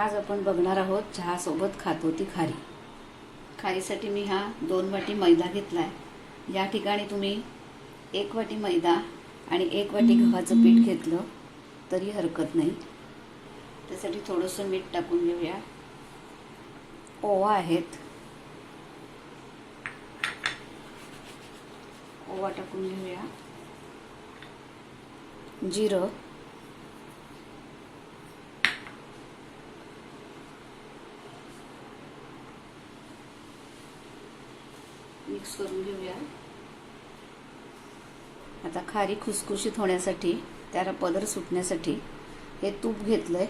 आज आपण बघणार आहोत चहासोबत खातो ती खारी. खारीसाठी मी हा दोन वाटी मैदा घेतला आहे या ठिकाणी तुम्ही एक वाटी मैदा आणि एक वाटी गव्हाचं पीठ घेतलं तरी हरकत नाही. त्यासाठी थोडंसं मीठ टाकून घेऊया. ओवा आहेत. ओवा टाकून घेऊया. जिरं. मिक्स करून घेऊया. आता खारी खुसखुशीत होण्यासाठी त्याला पदर सुटण्यासाठी हे तूप घेतलं आहे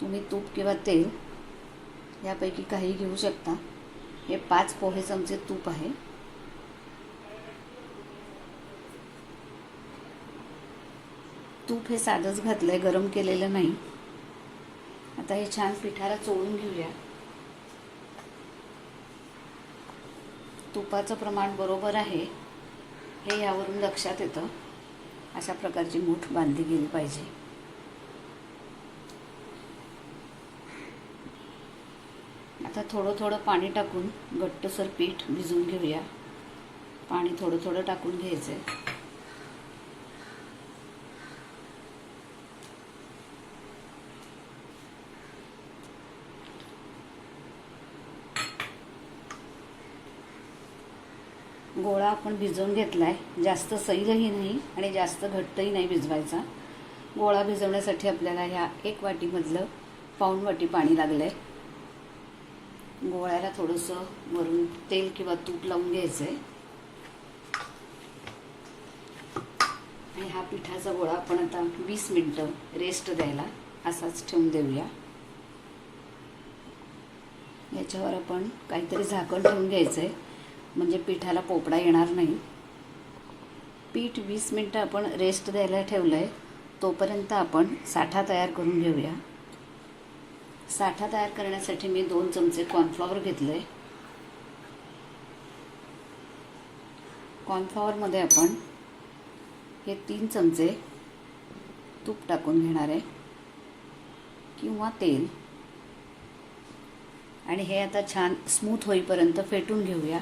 तुम्ही तूप किंवा तेल यापैकी काही घेऊ शकता. हे पाच पोहे चमचे तूप आहे. तूप हे साधंच घातलं आहे गरम केलेलं नाही. आता हे छान पिठाला चोळून घेऊया. तुपाचं प्रमाण बरोबर आहे हे यावरून लक्षात येतं. अशा प्रकारची मूठ बांधली गेली पाहिजे. आता थोडं थोडं पाणी टाकून घट्टसर पीठ भिजवून घेऊया. पाणी थोडं थोडं टाकून घ्यायचं आहे गोळा आपण भिजवून घेतला आहे जास्त सैलही नाही आणि जास्त घट्टही नाही भिजवायचा. गोळा भिजवण्यासाठी आपल्याला ह्या एक वाटीमधलं पाऊण वाटी पाणी लागलं आहे गोळ्याला थोडंसं वरून तेल किंवा तूप लावून घ्यायचं आहे आणि हा पिठाचा गोळा आपण आता वीस मिनटं रेस्ट द्यायला असाच ठेवून देऊया. याच्यावर आपण काहीतरी झाकण ठेवून घ्यायचं आहे म्हणजे पिठाला पोपडा येणार नाही. पीठ वीस मिनटं आपण रेस्ट द्यायला ठेवलं आहे तोपर्यंत आपण साठा तयार करून घेऊया. साठा तयार करण्यासाठी मी दोन चमचे कॉर्नफ्लॉवर घेतलं आहे कॉर्नफ्लॉवरमध्ये आपण हे तीन चमचे तूप टाकून घेणार आहे. किंवा तेल. आणि हे आता छान स्मूथ होईपर्यंत फेटून घेऊया.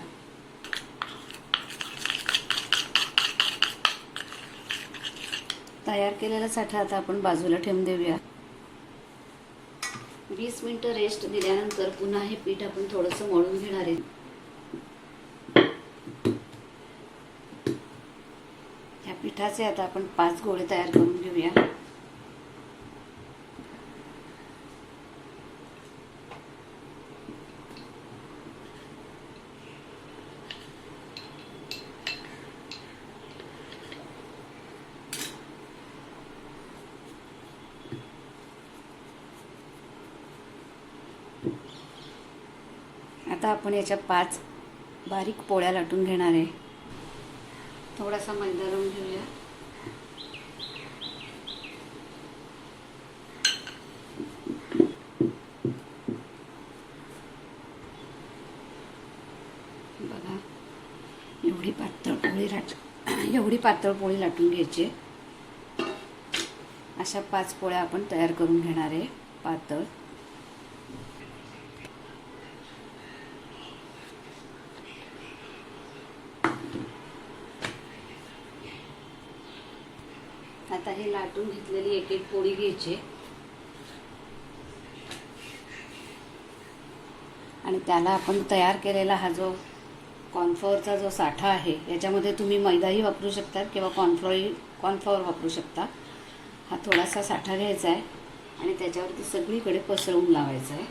तयार केलेला साठा आता आपण बाजूला ठेवून देऊया. वीस मिनटं रेस्ट दिल्यानंतर पुन्हा हे पीठ आपण थोडंसं मळून घेणार आहे. ह्या पिठाचे आता आपण पाच गोळे तयार करून घेऊया. आता आपण याच्या पाच बारीक पोळ्या लाटून घेणार आहे. थोडासा मैदा लावून घेऊया. बघा एवढी पातळ पोळी लाट एवढी पातळ पोळी लाटून घ्यायची. अशा पाच पोळ्या आपण तयार करून घेणार आहे पातळ. आता हे लाटून घेतलेली एक एक पोळी घ्यायची. आणि त्याला आपण तयार केलेला हा जो कॉर्नफ्लॉवरचा जो साठा आहे याच्यामध्ये तुम्ही मैदाही वापरू शकता किंवा कॉर्नफ्लॉवर कॉर्नफ्लॉवर वापरू शकता. हा थोडासा साठा घ्यायचा आहे आणि त्याच्यावरती सगळीकडे पसरवून लावायचा आहे.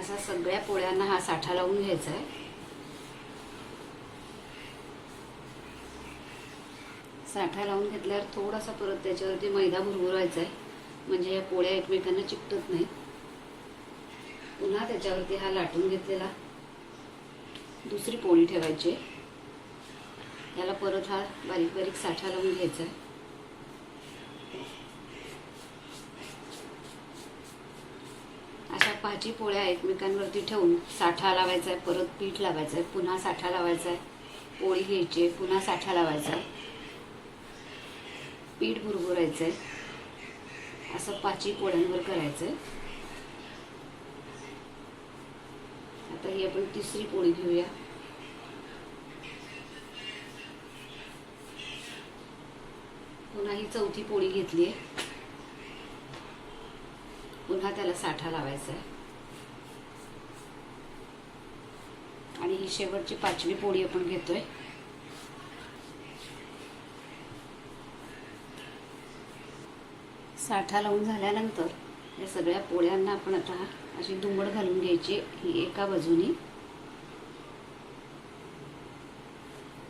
असा सगळ्या पोळ्यांना हा साठा लावून घ्यायचा आहे. साठा लावून घेतल्यावर थोडासा परत त्याच्यावरती मैदा भुरभुरायचा आहे. म्हणजे या पोळ्या एकमेकांना चिकटत नाहीत. पुन्हा त्याच्यावरती हा लाटून घेतलेला. दुसरी पोळी ठेवायची याला परत हा बारीक बारीक साठा लावून घ्यायचा आहे. अशा पाची पोळ्या एकमेकांवरती ठेवून साठा लावायचा आहे परत पीठ लावायचं आहे पुन्हा साठा लावायचा आहे पोळी घ्यायची आहे पुन्हा साठा लावायचा आहे. पीठ बुरबुरायचं आहे असं पाची पोळ्यांवर करायचं आहे आता ही आपण तिसरी पोळी घेऊया. पुन्हा ही चौथी पोळी घेतली आहे पुन्हा त्याला साठा लावायचा आहे आणि ही शेवटची पाचवी पोळी आपण घेतोय. साठा लावून झाल्यानंतर या सगळ्या पोळ्यांना आपण आता अशी दुमड घालून घ्यायची ही एका बाजूनी.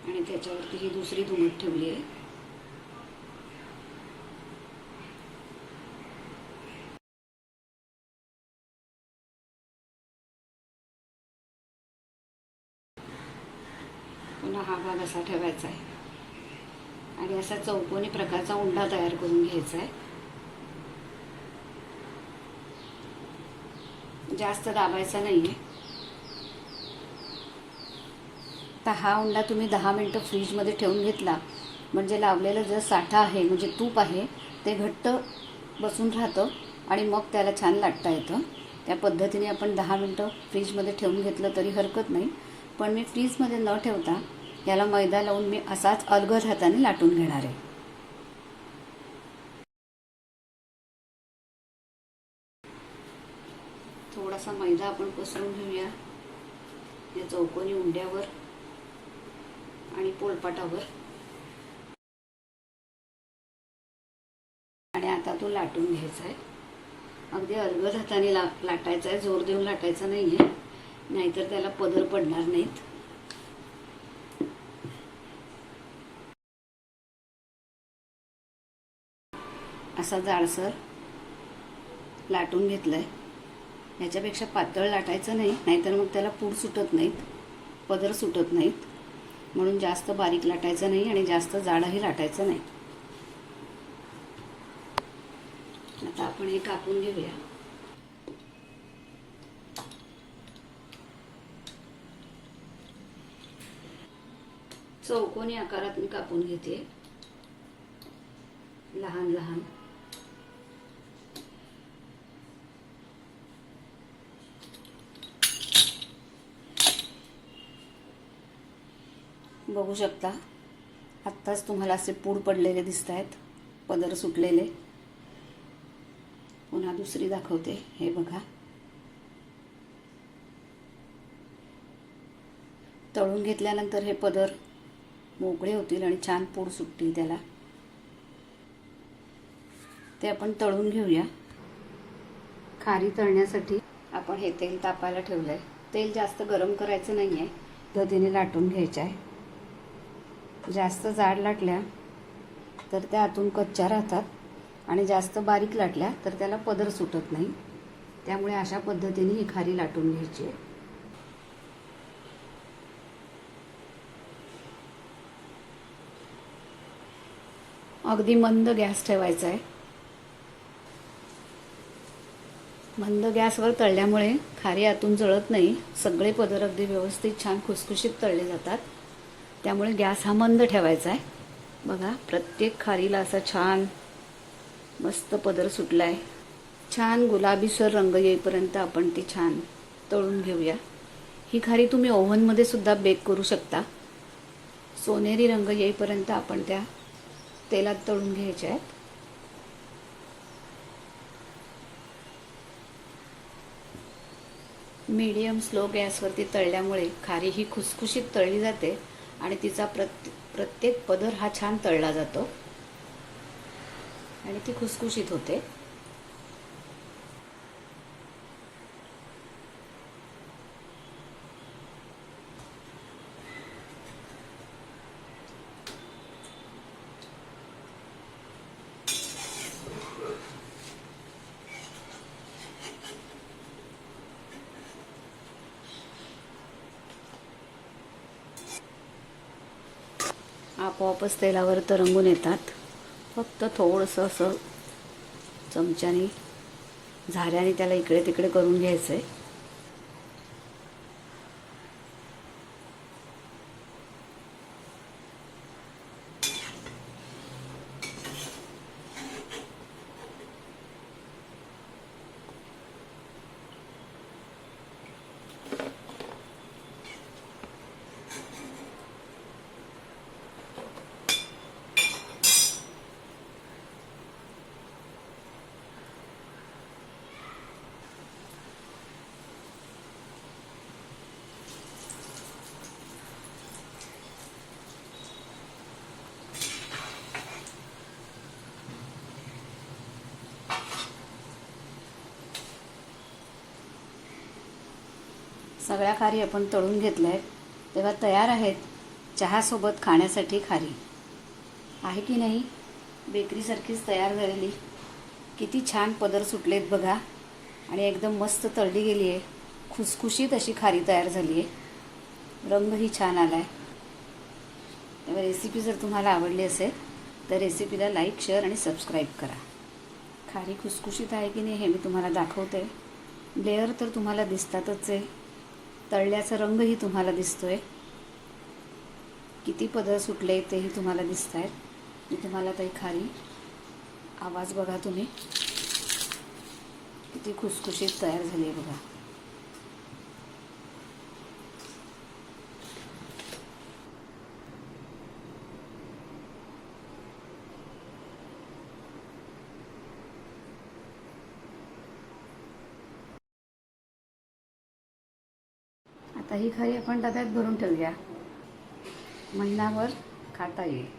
आणि त्याच्यावरती ही दुसरी दुमट ठेवली आहे. पुन्हा हा भाग असा ठेवायचा आहे. आणि असा चौकोनी प्रकारचा उंडा तयार करून घ्यायचा आहे. जास्त दाबायचा नाही आहे तर हा उंडा तुम्ही दहा मिनटं फ्रीजमध्ये ठेवून घेतला म्हणजे लावलेलं जर साठा आहे म्हणजे तूप आहे ते घट्ट बसून राहतं आणि मग त्याला छान लाटता येतं. त्या पद्धतीने आपण दहा मिनटं फ्रीजमध्ये ठेवून घेतलं तरी हरकत नाही. पण मी फ्रीजमध्ये न ठेवता याला मैदा लावून मी असाच अलगद हाताने लाटून घेणार आहे. थोडासा मैदा आपण पसरून घेऊया. या चौकोनी उंड्यावर आणि पोलपाटावर. आणि आता तो लाटून घ्यायचा आहे अगदी अलगद हाताने ला लाटायचा आहे जोर देऊन लाटायचा नाही आहे नाहीतर त्याला पदर पडणार नाहीत. असा जाडसर लाटून घेतलाय. ह्याच्यापेक्षा पातळ लाटायचं नाही नाहीतर मग त्याला पूड सुटत नाहीत पदर सुटत नाहीत. म्हणून जास्त बारीक लाटायचं नाही आणि जास्त जाडही लाटायचं नाही. आता आपण हे कापून घेऊया. चौकोनी आकारात मी कापून घेते. लहान लहान. बघू शकता. आत्ताच तुम्हाला असे पूड पडलेले दिसत आहेत पदर सुटलेले. पुन्हा दुसरी दाखवते. हे बघा. तळून घेतल्यानंतर हे पदर मोकळे होतील आणि छान पूड सुटतील त्याला. ते आपण तळून घेऊया. खारी तळण्यासाठी आपण हे तेल तापायला ठेवलं आहे तेल जास्त गरम करायचं नाही आहे पद्धतीने लाटून घ्यायचं आहे. जास्त जाड लाटल्या तर त्या आतून कच्च्या राहतात. आणि जास्त बारीक लाटल्या तर त्याला पदर सुटत नाही. त्यामुळे अशा पद्धतीने ही खारी लाटून घ्यायची आहे. अगदी मंद गॅस ठेवायचा आहे. मंद गॅसवर तळल्यामुळे खारी आतून जळत नाही. सगळे पदर अगदी व्यवस्थित छान खुसखुशीत तळले जातात. त्यामुळे गॅस हा मंद ठेवायचा आहे. बघा प्रत्येक खारीला असा छान मस्त पदर सुटला आहे छान गुलाबीसर रंग येईपर्यंत आपण ती छान तळून घेऊया. ही खारी तुम्ही ओव्हनमध्ये सुद्धा बेक करू शकता. सोनेरी रंग येईपर्यंत आपण त्या तेलात तळून घ्यायच्या आहेत. मीडियम स्लो गॅसवरती तळल्यामुळे खारी ही खुसखुशीत तळली जाते. आणि तिचा प्रत्ये प्रत्येक पदर हा छान तळला जातो. आणि ती खुसखुशीत होते. आपोआपच तेलावर तरंगून येतात. फक्त थोडंसं असं चमच्याने झाऱ्याने त्याला इकडे तिकडे करून घ्यायचं आहे सगळ्या खारी आपण तळून घेतल्या आहेत तेव्हा तयार आहेत चहासोबत खाण्यासाठी खारी. आहे की नाही? बेकरीसारखीच तयार झालेली. किती छान पदर सुटलेत बघा. आणि एकदम मस्त तळली गेली आहे खुसखुशीत अशी खारी तयार झाली आहे रंगही छान आला आहे तेव्हा रेसिपी जर तुम्हाला आवडली असेल तर रेसिपीला लाईक शेअर आणि सबस्क्राईब करा. खारी खुसखुशीत आहे की नाही हे मी तुम्हाला दाखवते. लेअर तर तुम्हाला दिसतातच आहे. तळल्याचा रंगही तुम्हाला दिसतोय. किती पदर सुटले तेही तुम्हाला दिसत आहेत मी तुम्हाला ताई खारी आवाज बघा तुम्ही. किती खुसखुशीत तयार झाली आहे बघा. आता ही खारी आपण डब्यात भरून ठेवूया. महिनाभर खाता येईल.